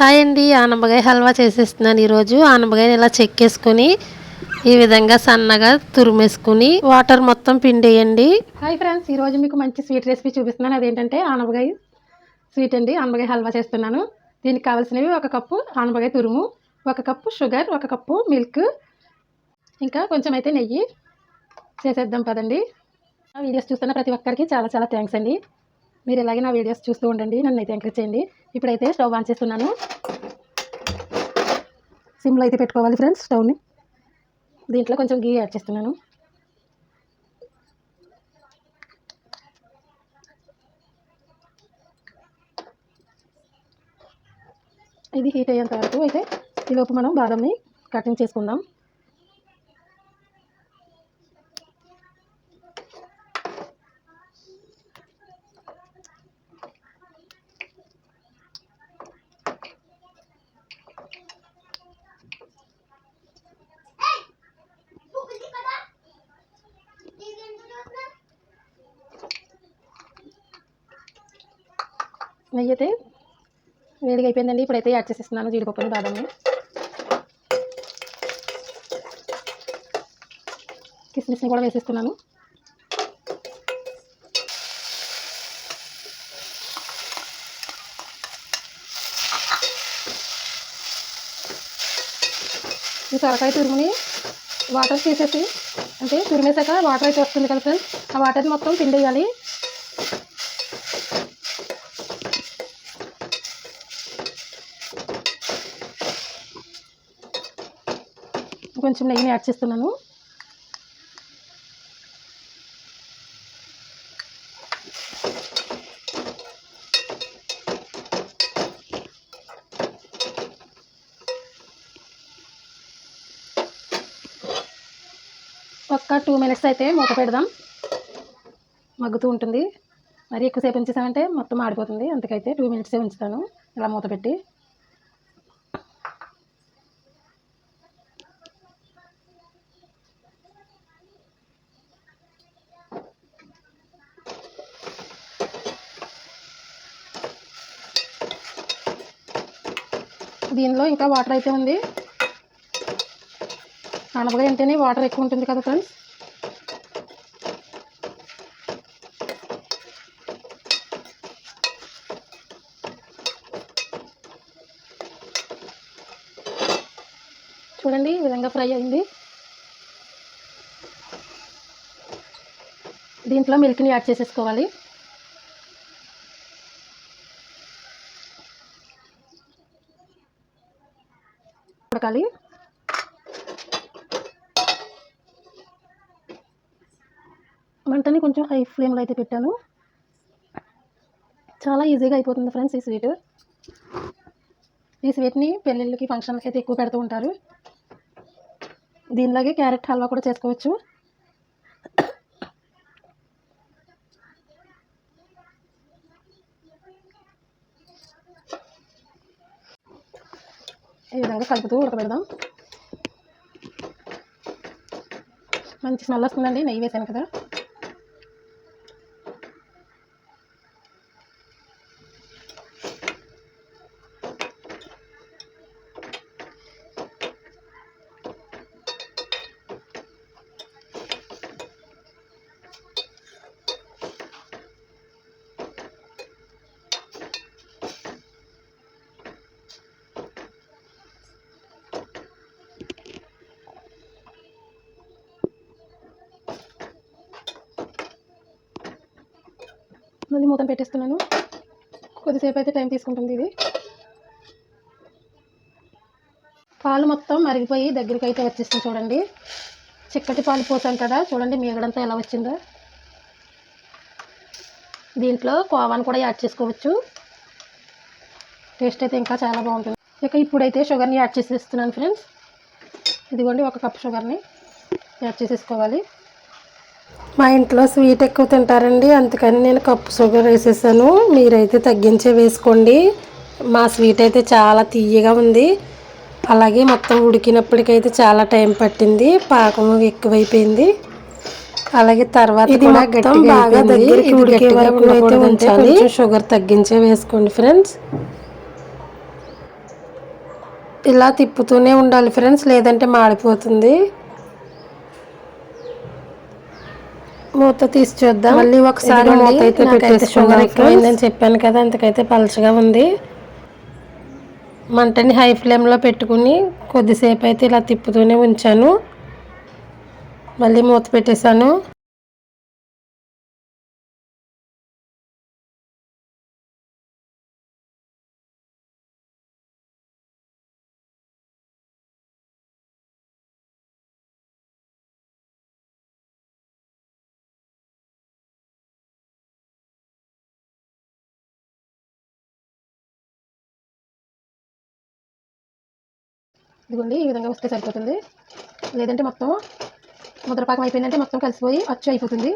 Hi అండి ఆనపకాయ హల్వా చేసేస్తున్నాను ఈరోజు. ఆనపకాయని ఇలా చెక్కేసుకొని ఈ విధంగా సన్నగా తురిమేసుకుని వాటర్ మొత్తం పిండేయండి. హాయ్ ఫ్రెండ్స్ ఈరోజు మీకు మంచి స్వీట్ రెసిపీ చూపిస్తున్నాను. అదేంటంటే ఆనపకాయ స్వీట్ అండి ఆనపకాయ హల్వా చేస్తున్నాను. దీనికి కావాల్సినవి ఒక కప్పు ఆనపకాయ తురుము ఒక కప్పు షుగర్ ఒక కప్పు మిల్క్. ఇంకా కొంచెం అయితే నెయ్యి. చేసేద్దాం పదండి. వీడియోస్ చూస్తున్న ప్రతి ఒక్కరికి చాలా చాలా థ్యాంక్స్ అండి. మీరు ఎలాగే నా వీడియోస్ చూస్తూ ఉండండి నన్ను అయితే ఎంకరేజ్ చేయండి. ఇప్పుడైతే స్టవ్ ఆన్ చేస్తున్నాను. సిమ్లో అయితే పెట్టుకోవాలి ఫ్రెండ్స్ స్టవ్ని. దీంట్లో కొంచెం గీ యాడ్ చేస్తున్నాను. ఇది హీట్ అయ్యేంత వరకు అయితే ఈలోపు మనం బాదంని కటింగ్ చేసుకుందాం. నెయ్యి అయితే వేడిగా అయిపోయిందండి ఇప్పుడైతే యాడ్ చేసేస్తున్నాను జీడిపప్పుని బాదాన్ని కిస్మిస్ని కూడా వేసేస్తున్నాను. ఈ సొరకాయ తురుముని వాటర్ తీసేసి అంటే తురిమేసాక వాటర్ అయితే వస్తుంది కదా ఫ్రెండ్స్ ఆ వాటర్ని మొత్తం పిండేయాలి. కొంచెం నెయ్యిని యాడ్ చేస్తున్నాను. ఒక్క టూ మినిట్స్ అయితే మూత పెడదాం. మగ్గుతూ ఉంటుంది. మరి ఎక్కువసేపు ఉంచేసామంటే మొత్తం ఆడిపోతుంది. అందుకైతే టూ మినిట్సే ఉంచుతాను. ఇలా మూత పెట్టి. దీనిలో ఇంకా వాటర్ అయితే ఉంది. అనపకాయ అంటేనే వాటర్ ఎక్కువ ఉంటుంది కదా ఫ్రెండ్స్? చూడండి ఈ విధంగా ఫ్రై అయింది. దీంట్లో మిల్క్ని యాడ్ చేసేసుకోవాలి. ఉడకాలి మంటని కొంచెం హై ఫ్లేమ్లో అయితే పెట్టాను. చాలా ఈజీగా అయిపోతుంది ఫ్రెండ్స్ ఈ స్వీట్ ఈ స్వీట్ని పెళ్ళిళ్ళకి ఫంక్షన్లకి అయితే ఎక్కువ పెడుతూ ఉంటారు. దీనిలాగే క్యారెట్ హల్వా కూడా చేసుకోవచ్చు. ఈ విధంగా కలుపుతూ ఉడకబెడదాం మంచి స్మెల్ వస్తుందండి నెయ్యి వేసాను కదా. మళ్ళీ మూతం పెట్టేస్తున్నాను. కొద్దిసేపు అయితే టైం తీసుకుంటుంది ఇది. పాలు మొత్తం మరిగిపోయి దగ్గరికి అయితే వచ్చేస్తుంది చూడండి. చిక్కటి పాలు పోసాం కదా చూడండి మీగడంతా ఎలా వచ్చిందో. దీంట్లో కోవాను కూడా యాడ్ చేసుకోవచ్చు. టేస్ట్ అయితే ఇంకా చాలా బాగుంటుంది. ఇక ఇప్పుడైతే షుగర్ని యాడ్ చేసేస్తున్నాను ఫ్రెండ్స్. ఇదిగోండి ఒక కప్ షుగర్ని యాడ్ చేసేసుకోవాలి. మా ఇంట్లో స్వీట్ ఎక్కువ తింటారండి. అందుకని నేను కప్పు షుగర్ వేసేసాను. మీరైతే తగ్గించే వేసుకోండి. మా స్వీట్ అయితే చాలా తీయగా ఉంది. అలాగే మొత్తం ఉడికినప్పటికైతే చాలా టైం పట్టింది. పాకం ఎక్కువైపోయింది. అలాగే తర్వాత ఇది మొత్తం బాగా. దగ్గరికి ఉడికే వరకు అయితే ఉంచాలి. షుగర్ తగ్గించే వేసుకోండి ఫ్రెండ్స్. ఇలా తిప్పుతూనే ఉండాలి ఫ్రెండ్స్. లేదంటే మాడిపోతుంది. మూత తీసి చూద్దాం మళ్ళీ ఒకసారి మూత అయితే పెట్టేసుకుందాం ఎక్కువైందని చెప్పాను కదా అంతకైతే పలచగా ఉంది. మంటని హై ఫ్లేమ్లో పెట్టుకుని కొద్దిసేపు అయితే ఇలా తిప్పుతూనే ఉంచాను. మళ్ళీ మూత పెట్టేశాను. ఇదిగోండి ఈ విధంగా వస్తే సరిపోతుంది. లేదంటే మొత్తం ముద్రపాకం అయిపోయిందంటే మొత్తం కలిసిపోయి అచ్చు అయిపోతుంది.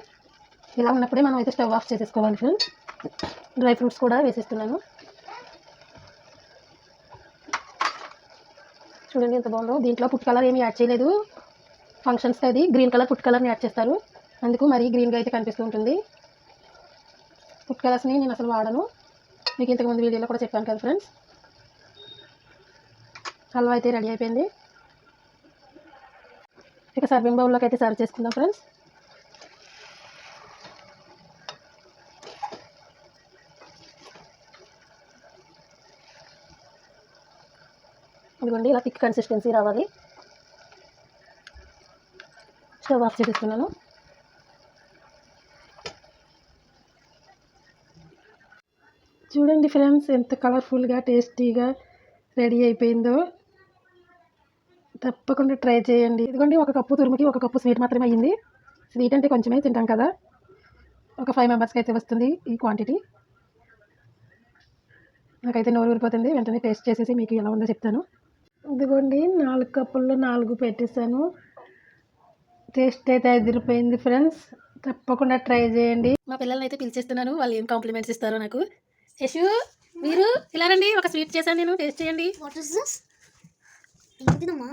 ఇలా ఉన్నప్పుడే మనం అయితే స్టవ్ ఆఫ్ చేసేసుకోవాలి ఫ్రెండ్స్ డ్రై ఫ్రూట్స్ కూడా వేసేస్తున్నాను. చూడండి ఎంత బాగుందో. దీంట్లో ఫుడ్ కలర్ ఏమి యాడ్ చేయలేదు. ఫంక్షన్స్కి అది గ్రీన్ కలర్ ఫుడ్ కలర్ని యాడ్ చేస్తారు. అందుకు మరీ గ్రీన్గా అయితే కనిపిస్తూ ఉంటుంది. ఫుడ్ కలర్స్ని నేను అసలు వాడను. మీకు ఇంతకుముందు వీడియోలో కూడా చెప్పాను కదా ఫ్రెండ్స్ హల్వా అయితే రెడీ అయిపోయింది. ఇక సర్వింగ్ బౌల్లోకి అయితే సర్వ్ చేసుకుందాం ఫ్రెండ్స్ ఇదిగోండి ఇలా థిక్ కన్సిస్టెన్సీ రావాలి. స్టవ్ ఆఫ్ చేసేస్తున్నాను. చూడండి ఫ్రెండ్స్ ఎంత కలర్ఫుల్గా టేస్టీగా రెడీ అయిపోయిందో. తప్పకుండా ట్రై చేయండి. ఇదిగోండి ఒక కప్పు తురుముకి ఒక కప్పు స్వీట్ మాత్రమే అయ్యింది. స్వీట్ అంటే కొంచెమే తింటాం కదా. ఒక ఫైవ్ మెంబర్స్కి అయితే వస్తుంది ఈ క్వాంటిటీ నాకైతే నోరు ఊరిపోతుంది. వెంటనే టేస్ట్ చేసేసి మీకు ఎలా ఉందో చెప్తాను. ఇదిగోండి నాలుగు కప్పుల్లో నాలుగు పెట్టేశాను. టేస్ట్ అయితే అదిరిపోయింది ఫ్రెండ్స్ తప్పకుండా ట్రై చేయండి. మా పిల్లల్ని అయితే పిలిచేస్తున్నాను. వాళ్ళు ఏం కాంప్లిమెంట్స్ ఇస్తారో నాకు. యశు మీరు ఇలా రండి. ఒక స్వీట్ చేశాను నేను. టేస్ట్ చేయండి. వాట్ ఇస్ దిస్ ఏంటిదమ్మా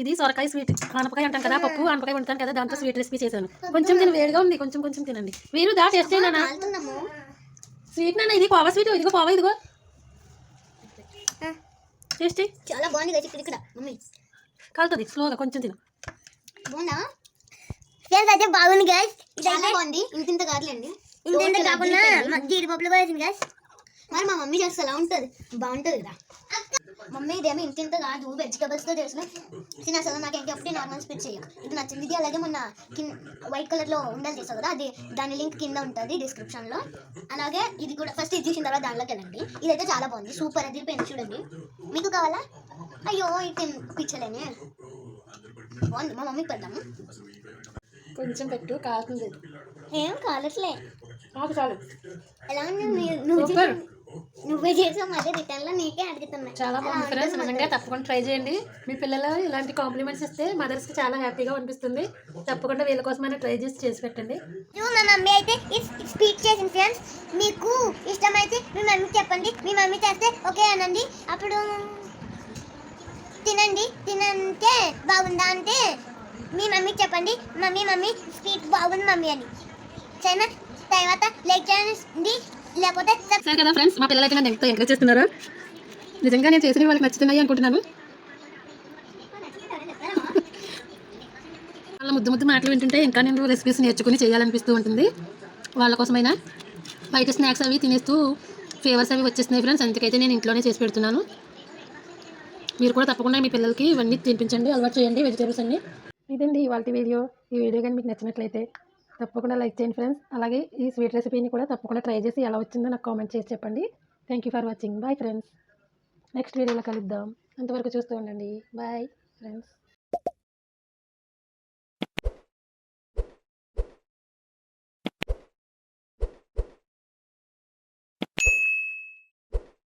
ఇది సొరకాయ స్వీట్. ఆనపకాయ అంటాం కదా పప్పు ఆనపకాయ వండుతాం కదా దాంతో స్వీట్ రెసిపీ చేశాను. కొంచెం తిని వేడిగా ఉంది కొంచెం కొంచెం తినండి. మీరు దా టేస్ట్ కాలుతుందమ్మా స్వీట్ నాన్న ఇది కోవా స్వీట్ ఇదిగో కోవా ఇదిగో. టేస్ట్ చాలా బాగుంది కదా ఇక్కడ. మమ్మీ. కాలుతుంది స్లోగా కొంచెం తిను. బాగుందా? అయితే బాగుంది గైస్ చాలా బాగుంది. ఇంత ఇంత కాదులేండి. ఇంత ఇంత కాకుండా జీడిపప్పులు కూడా గైస్ మరి మా మమ్మీ చేస్తే ఎలా ఉంటుంది? బాగుంటుంది కదా. మమ్మీ ఇదేమో ఇంత ఇంత కాదు వెజిటబుల్స్తో చేసిన తిన అసలు నాకు ఏంటి ఒకటి నార్మల్ స్పిచ్ చేయ ఇది నచ్చింది. ఇది అలాగే మొన్న వైట్ కలర్లో ఉండాలి చేసావు కదా అది దాని లింక్ కింద ఉంటుంది డిస్క్రిప్షన్లో. అలాగే ఇది కూడా ఫస్ట్ ఇది చూసిన తర్వాత దానిలోకి వెళ్ళండి. ఇదైతే చాలా బాగుంది. సూపర్ అది పెన్ చూడండి. మీకు కావాలా? అయ్యో ఇది పిచ్చలేనే. బాగుంది. మా మమ్మీకి పెడదాము. కొంచెం పెట్టు కాలుతుంది ఏం కాలట్లే. ఆకు చాలు. ఎలా ఉంది? నువ్వు నువ్వే చేసావు మళ్ళీ రిటర్న్లో నీకే అడుగుతున్నా. చాలా బాగుంది ఫ్రెండ్స్ నిజంగా తప్పకుండా ట్రై చేయండి. మీ పిల్లలు ఇలాంటి కాంప్లిమెంట్స్ ఇస్తే మదర్స్కి చాలా హ్యాపీగా అనిపిస్తుంది. తప్పకుండా వీళ్ళ కోసమైనా ట్రై చేసి చేసి పెట్టండి. మా మమ్మీ అయితే స్పీచ్ చేసింది ఫ్రెండ్స్ మీకు ఇష్టమైతే మీ మమ్మీకి చెప్పండి. మీ మమ్మీ చేస్తే ఓకే అనండి. అప్పుడు తినండి. తినంటే బాగుందా అంటే మీ మమ్మీకి చెప్పండి. మమ్మీ మమ్మీ స్వీట్ బాగుంది మమ్మీ అని. సరేనా? తర్వాత లైక్ చేయండి. సరే కదా ఫ్రెండ్స్ మా పిల్లలు అయితే నన్ను ఎంతో ఎంకరేజ్ చేస్తున్నారు? నిజంగా నేను చేసిన వాళ్ళకి నచ్చుతున్నాయి అనుకుంటున్నాను? వాళ్ళ ముద్దు ముద్దు మాటలు వింటుంటే ఇంకా నేను రెసిపీస్ నేర్చుకుని చేయాలనిపిస్తూ ఉంటుంది. వాళ్ళ కోసమైనా బయట స్నాక్స్ అవి తినేస్తూ ఫేవర్స్ అవి వచ్చేస్తున్నాయి ఫ్రెండ్స్ అందుకైతే నేను ఇంట్లోనే చేసి పెడుతున్నాను. మీరు కూడా తప్పకుండా మీ పిల్లలకి ఇవన్నీ తినిపించండి అలవాటు చేయండి వెజిటేబుల్స్ అన్ని. ఇదండి ఇవాళ వీడియో ఈ వీడియో కానీ మీకు నచ్చినట్లయితే తప్పకుండా లైక్ చేయండి ఫ్రెండ్స్. అలాగే ఈ స్వీట్ రెసిపీని కూడా తప్పకుండా ట్రై చేసి ఎలా వచ్చిందో నాకు కామెంట్ చేసి చెప్పండి. Thank you for watching bye friends next వీడియోలో కలుద్దాం. అంతవరకు చూస్తూ ఉండండి. Bye friends